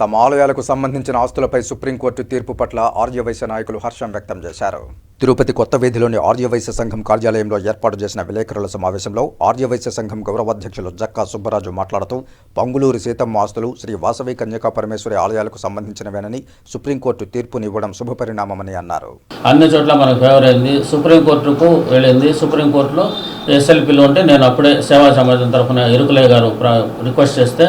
తమ ఆలయాలకు సంబంధించిన ఆస్తులపై సుప్రీంకోర్టు తీర్పు పట్ల ఆర్యవైశ్య నాయకులు హర్షం వ్యక్తం చేశారు. తిరుపతి కొత్త వీధిలోని ఆర్యవైశ్య సంఘం కార్యాలయంలో ఏర్పాటు చేసిన విలేకరుల సమావేశంలో ఆర్యవైశ్య సంఘం గౌరవాధ్యక్షులు జక్కా సుబ్బరాజు మాట్లాడుతూ పంగులూరి సీతమ్మ ఆస్తులు శ్రీ వాసవి కన్యకా పరమేశ్వరి ఆలయాలకు సంబంధించినవేనని సుప్రీంకోర్టు తీర్పునివ్వడం శుభపరిణామమని అన్నారు. అన్ని చోట్ల మనకు ఫేవర్ అయింది. సుప్రీంకోర్టుకు వెళ్ళింది. సుప్రీంకోర్టులో ఎస్ఎల్పీలో ఉంటే నేను అప్పుడే సేవా సమాజం తరఫున ఇరుకులే గారు రిక్వెస్ట్ చేస్తే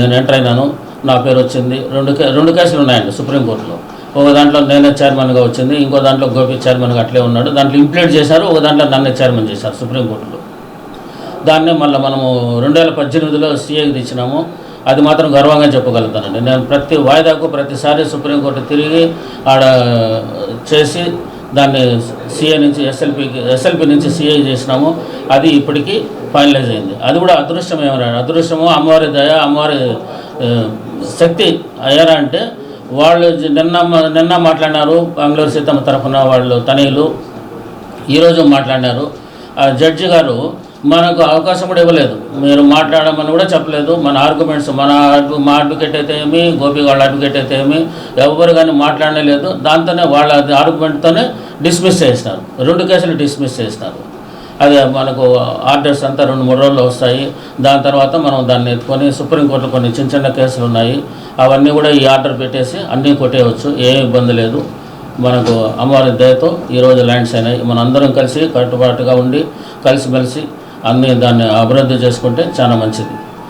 నేను ఎంటర్ అయినాను. నా పేరు వచ్చింది. రెండు కే రెండు కేసులు ఉన్నాయండి సుప్రీంకోర్టులో ఒక దాంట్లో నేనే చైర్మన్గా వచ్చింది ఇంకో దాంట్లో గోపి చైర్మన్గా అట్లే ఉన్నాడు. దాంట్లో ఇంప్లీట్ చేశారు ఒక దాంట్లో నన్నే చైర్మన్ చేశారు సుప్రీంకోర్టులో దాన్నే మళ్ళీ మనము రెండు వేల పద్దెనిమిదిలో సీఏకి తెచ్చినాము. అది మాత్రం గర్వంగా చెప్పగలుగుతానండి. నేను ప్రతి వాయిదాకు ప్రతిసారి సుప్రీంకోర్టు తిరిగి ఆడ చేసి దాన్ని సీఏ నుంచి ఎస్ఎల్పికి ఎస్ఎల్పి నుంచి సీఏ చేసినాము. అది ఇప్పటికీ ఫైనలైజ్ అయింది. అది కూడా అదృష్టం ఏమన్నా అదృష్టము అమ్మవారి దయ అమ్మవారి శక్తి అయ్యారా అంటే వాళ్ళు నిన్న నిన్న మాట్లాడినారు బెంగళూరు సీతమ్మ తరఫున వాళ్ళు తనయులు. ఈరోజు మాట్లాడినారు. ఆ జడ్జి గారు మనకు అవకాశం కూడా ఇవ్వలేదు. మీరు మాట్లాడమని కూడా చెప్పలేదు. మన ఆర్గ్యుమెంట్స్ మన మా అడ్వకేట్ అయితే ఏమి గోపి వాళ్ళ అడ్వకేట్ అయితే ఏమి ఎవరు కానీ మాట్లాడలేదు దాంతోనే వాళ్ళ ఆర్గ్యుమెంట్తోనే డిస్మిస్ చేసినారు. రెండు కేసులు డిస్మిస్ చేసినారు. అదే మనకు ఆర్డర్స్ అంతా రెండు మూడు రోజుల్లో వస్తాయి. దాని తర్వాత మనం దాన్ని ఎత్తుకొని సుప్రీంకోర్టులో కొన్ని చిన్న చిన్న కేసులు ఉన్నాయి. అవన్నీ కూడా ఈ ఆర్డర్ పెట్టేసి అన్నీ కొట్టేయవచ్చు. ఏ ఇబ్బంది లేదు. మనకు అమ్మవారి దయతో ఈరోజు ల్యాండ్స్ అయినాయి. మన అందరం కలిసి కట్టుబాటుగా ఉండి కలిసిమెలిసి అన్ని దాన్ని అభివృద్ధి చేసుకుంటే చాలా మంచిది.